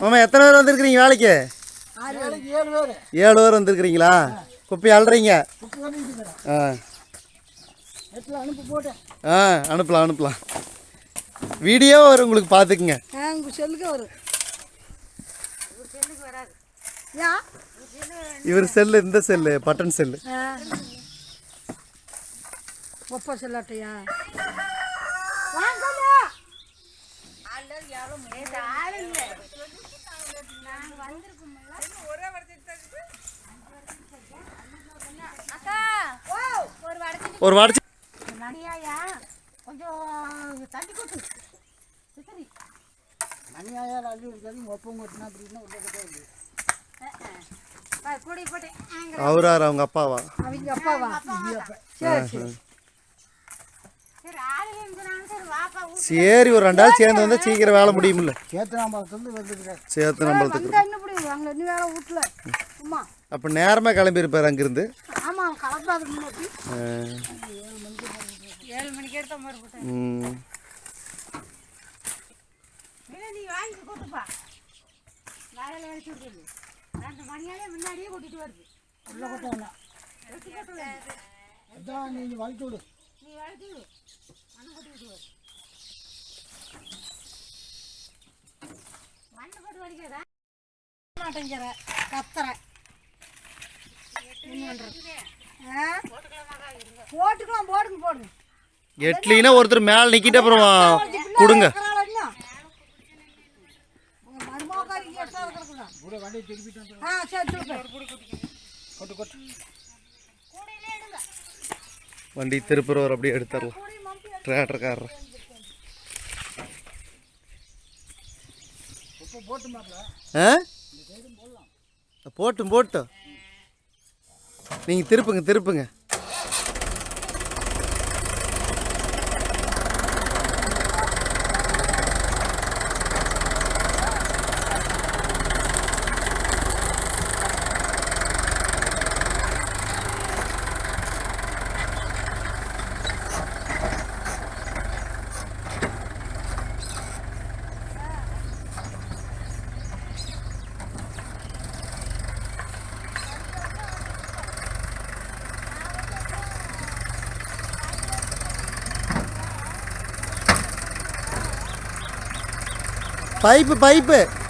மாமா எத்தனை பேர் வந்திருக்கிறீங்க வேலைக்கு? ஏழு பேர். வந்திருக்கிறீங்களா? குப்பை பண்ணிட்டு ஆ. ஆ அனுப்பலாம் அனுப்பலாம். வீடியோ வரும் உங்களுக்கு பார்த்துக்குங்க. செல்லுக்கு வரும். இவர் செல்லு இந்த செல்லு பட்டன் செல்லு. ஒப்ப செல்லாட்டையா? ஒரு வாடிச்சு மணியாயா கொஞ்சம் தண்ணி கொட்டு சித்தரி அள்ளி இருக்காது ஒப்பம் கொட்டினா அப்படின்னா உள்ள கொட்டாது கூடி போட்டேன் அவரார் அவங்க அப்பாவா? அவங்க அப்பாவா? சரி சரி. சரி ஒரு ரெண்டு நாள் சேர்ந்து வந்தால் சீக்கிரம் வேலை முடியுமில்ல வீட்டில் அம்மா அப்போ நேரமாக கிளம்பியிருப்பார் அங்கேருந்து. நீ முன்னாடியே கூட்டிட்டு வருது. உள்ள கொட்டா அதான் நீங்கள் வலிச்சு விடு. நீ விடு. மண்ணு கொட்டி விடுவார் மண்ணு போட்டு வலிக்கிறதா மாட்டேங்கிற கத்துற என்ன பண்றது? ஆ? போட்டுக்கலாம் போடுங்க போடுங்க. எட்லினா ஒருத்தர் மேலே நிற்கிட்டு அப்புறம் கொடுங்க. ஆ சரி சூப்பர் வண்டி திருப்பூர் அப்படியே எடுத்துடலாம். டிராக்டர்காரர் ஆ? போட்டும் போட்டும். நீங்கள் திருப்புங்க திருப்புங்க. Pipe pipe.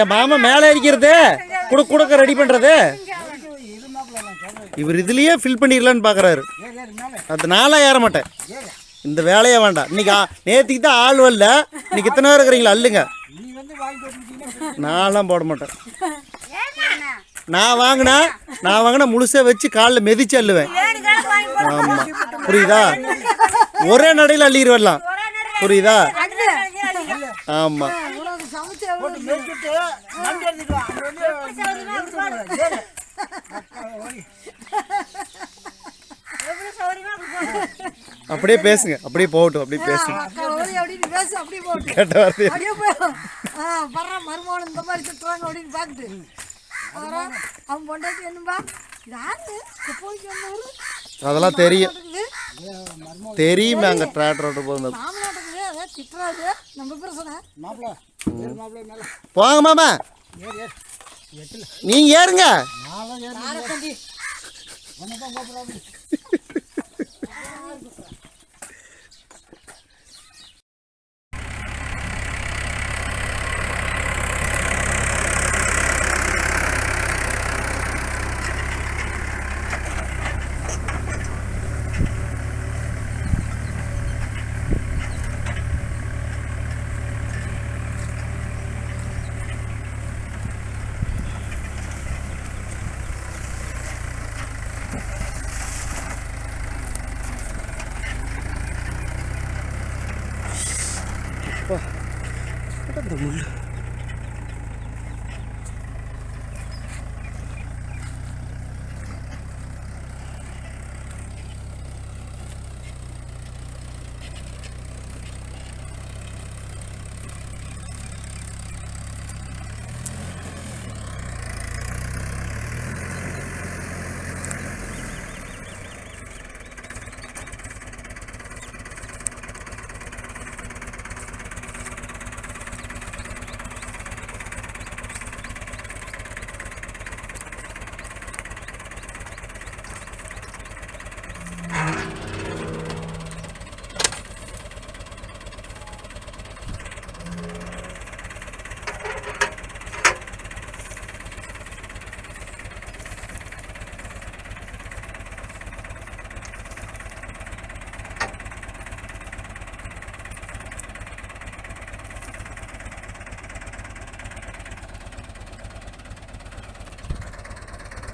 என் மாமா மேலே இருக்கிறது குடு குடுக்க ரெடி பண்ணுறது இவர் இதுலேயே ஃபில் பண்ணிடலான்னு பார்க்குறாரு அது நாளாக ஏற மாட்டேன். இந்த வேலையே வேண்டாம். இன்னைக்கு நேற்றுக்கு தான் ஆள் வரல. இன்னைக்கு இத்தனை பேர் இருக்கிறீங்களா அல்லுங்க நான்லாம் போட மாட்டேன். நான் வாங்கினா நான் வாங்கினா முழுசாக வச்சு காலில் மெதிச்சு அள்ளுவேன். ஆமாம் புரியுதா? ஒரே நடையில் அள்ளிடுவரலாம் புரியுதா? ஆமாம் நண்டு எடுத்துட்டு வா. அப்படியே பேசுங்க. அப்படியே போகட்டும். அப்படியே பேசுங்க. கேட்ட வார்த்தை வர்ற மருமகன் இந்த மாதிரி திட்டுறாங்க அப்படின்னு பார்த்துட்டு. அவன் பொண்டாட்டி என்னப்பா அதெல்லாம் தெரியும். தெரியுமே அங்கே போகும்போது. மாமனாட்டுக்கு அதான் திட்டுறாரு. நம்ம பிரச்சனை போங்க மாமா. நீங்கள் ஏறுங்க. என்னடா இந்த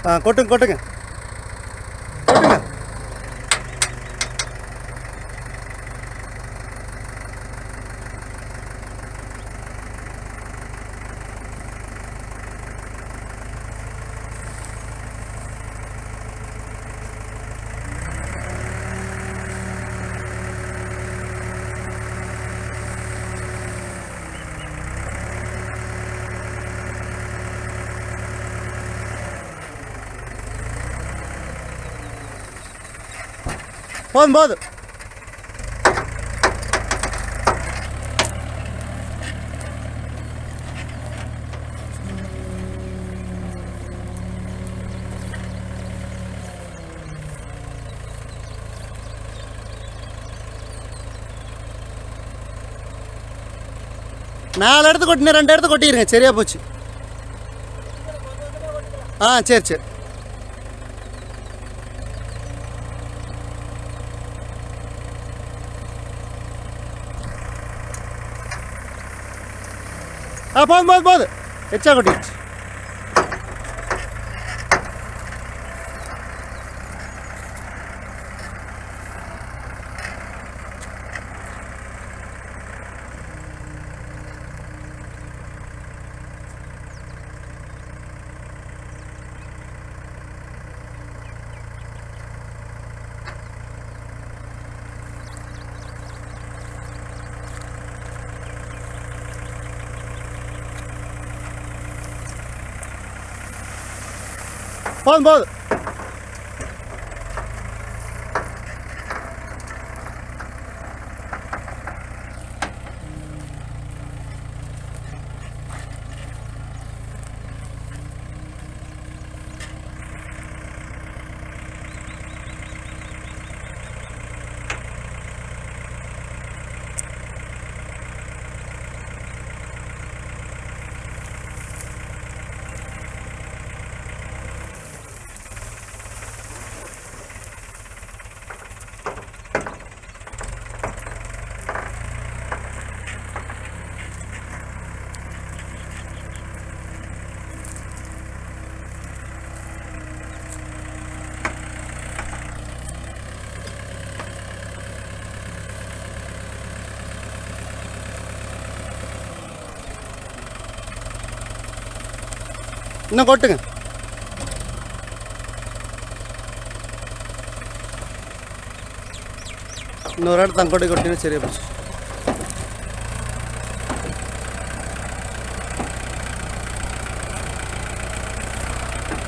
ஆ கொட்டுங்க கொட்டுங்க. கொட்டுங்க போதும் போதும் நாலு இடத்து கொட்டினேன் ரெண்டு இடத்து கொட்டிடுங்க சரியா போச்சு. ஆ சரி சரி. ஆ போதும் போதும் போதும் எச்சா கொட்டிடுச்சு போதும் போதும் இன்னும் கொட்டுங்க. இன்னொரு இடத்த கொட்டி கொட்டினா சரியா போச்சு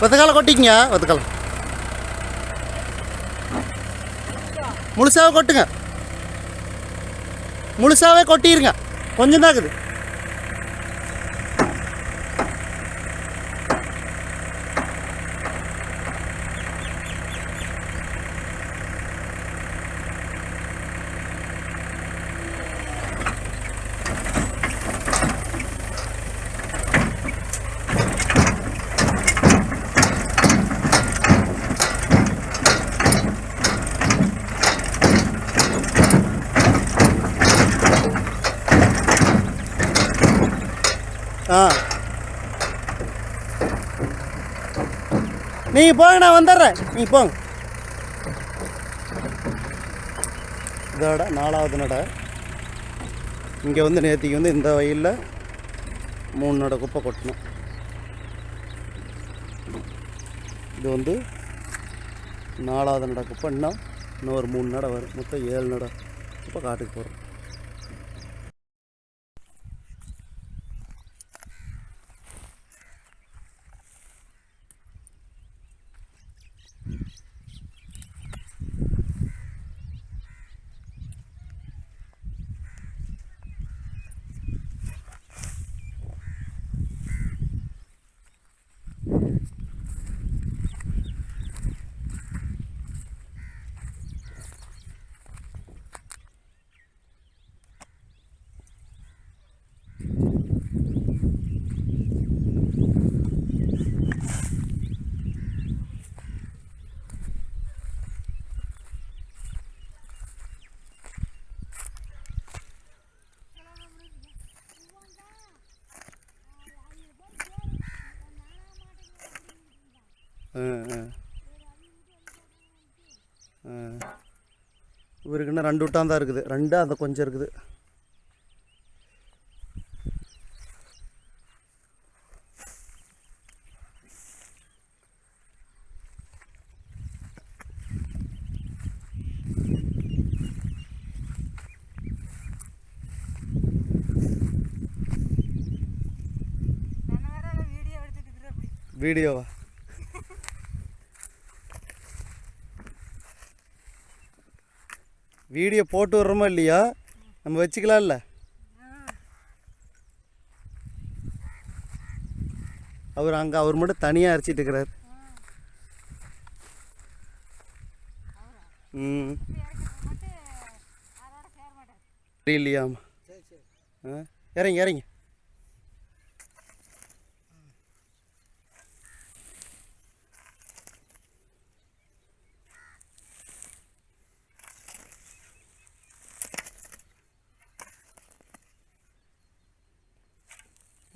வெத்தக்காலம் கொட்டிக்கங்க வெத்தக்காலம் முழுசாவே கொட்டுங்க. முழுசாவே கொட்டிருங்க. கொஞ்சம் தான் இருக்குது. ஆ. நீங்கள் போங்க நான் வந்துடுறேன். நீங்கள் போங்க இதோட நாலாவது நடை. இங்கே வந்து நேற்றுக்கு வந்து இந்த வயலில் மூணு நடை குப்பை கொட்டணும். இது வந்து நாலாவது நடை குப்பை. இன்னும் இன்னும் ஒரு மூணு நடை வரும். மொத்தம் ஏழு நடை குப்பை காட்டுக்கு போகிறோம் இவருக்கு இன்னும் ரெண்டு விட்டான் தான் இருக்குது. ரெண்டு அந்த கொஞ்சம் இருக்குது. வீடியோவா? வீடியோ போட்டு வர்றோமா இல்லையா? நம்ம வச்சுக்கலாம்ல. அவர் அங்கே அவர் மட்டும் தனியாக அரைச்சிட்டு இருக்கிறார். ம். இல்லையாமா இறங்கி இறங்கி.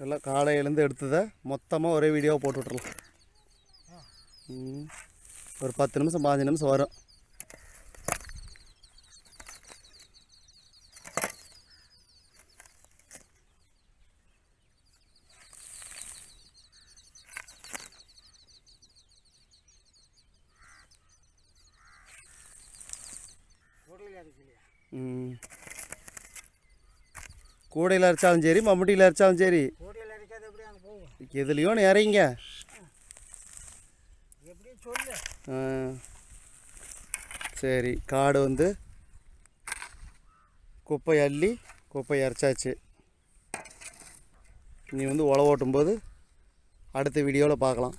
எல்லாம் காலையிலேருந்து எடுத்ததை மொத்தமாக ஒரே வீடியோவை போட்டு விட்றலாம் ஒரு பத்து நிமிஷம் பாஞ்சு நிமிஷம் வரும். கூடையில் அரைச்சாலும் சரி மம்முட்டியில் அரைச்சாலும் சரி. சொல்லு. ஆ. சரி காடு வந்து குப்பை அள்ளி குப்பை இறச்சாச்சு நீ வந்து உழவு ஓட்டும்போது அடுத்த வீடியோவில் பார்க்கலாம்.